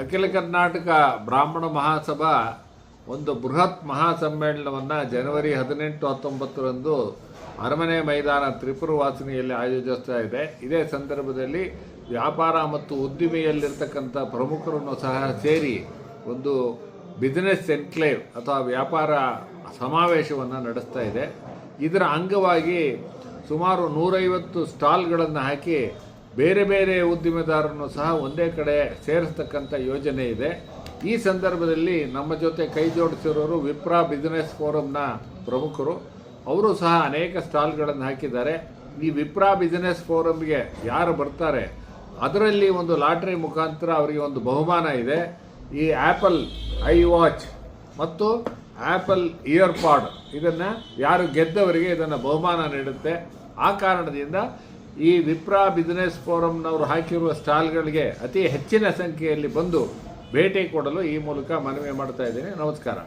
ಅಖಿಲ ಕರ್ನಾಟಕ ಬ್ರಾಹ್ಮಣ ಮಹಾಸಭಾ ಒಂದು ಬೃಹತ್ ಮಹಾಸಮ್ಮೇಳನವನ್ನು ಜನವರಿ ಹದಿನೆಂಟು, ಹತ್ತೊಂಬತ್ತರಂದು ಅರಮನೆ ಮೈದಾನ ತ್ರಿಪುರ ವಾಸಿನಿಯಲ್ಲಿ ಆಯೋಜಿಸ್ತಾ ಇದೆ. ಇದೇ ಸಂದರ್ಭದಲ್ಲಿ ವ್ಯಾಪಾರ ಮತ್ತು ಉದ್ದಿಮೆಯಲ್ಲಿರ್ತಕ್ಕಂಥ ಪ್ರಮುಖರನ್ನು ಸಹ ಸೇರಿ ಒಂದು ಬಿಸ್ನೆಸ್ ಎನ್ಕ್ಲೇವ್ ಅಥವಾ ವ್ಯಾಪಾರ ಸಮಾವೇಶವನ್ನು ನಡೆಸ್ತಾ ಇದೆ. ಇದರ ಅಂಗವಾಗಿ ಸುಮಾರು ನೂರೈವತ್ತು ಸ್ಟಾಲ್ಗಳನ್ನು ಹಾಕಿ ಬೇರೆ ಬೇರೆ ಉದ್ದಿಮೆದಾರರನ್ನು ಸಹ ಒಂದೇ ಕಡೆ ಸೇರಿಸ್ತಕ್ಕಂಥ ಯೋಜನೆ ಇದೆ. ಈ ಸಂದರ್ಭದಲ್ಲಿ ನಮ್ಮ ಜೊತೆ ಕೈ ಜೋಡಿಸಿರೋರು ವಿಪ್ರಾ ಬಿಸಿನೆಸ್ ಫೋರಮ್ನ ಪ್ರಮುಖರು. ಅವರು ಸಹ ಅನೇಕ ಸ್ಟಾಲ್ಗಳನ್ನು ಹಾಕಿದ್ದಾರೆ. ಈ ವಿಪ್ರಾ ಬಿಸಿನೆಸ್ ಫೋರಮ್ಗೆ ಯಾರು ಬರ್ತಾರೆ? ಅದರಲ್ಲಿ ಒಂದು ಲಾಟ್ರಿ ಮುಖಾಂತರ ಅವರಿಗೆ ಒಂದು ಬಹುಮಾನ ಇದೆ. ಈ ಆ್ಯಪಲ್ ಐ ವಾಚ್ ಮತ್ತು ಆ್ಯಪಲ್ ಇಯರ್ ಪಾಡ್ ಇದನ್ನು ಯಾರು ಗೆದ್ದವರಿಗೆ ಇದನ್ನು ಬಹುಮಾನ ನೀಡುತ್ತೆ. ಆ ಕಾರಣದಿಂದ ಈ ವಿಪ್ರಾ ಬಿಸ್ನೆಸ್ ಫೋರಮ್ನವರು ಹಾಕಿರುವ ಸ್ಟಾಲ್ಗಳಿಗೆ ಅತಿ ಹೆಚ್ಚಿನ ಸಂಖ್ಯೆಯಲ್ಲಿ ಬಂದು ಭೇಟಿ ಕೊಡಲು ಈ ಮೂಲಕ ಮನವಿ ಮಾಡ್ತಾ ಇದ್ದೀನಿ. ನಮಸ್ಕಾರ.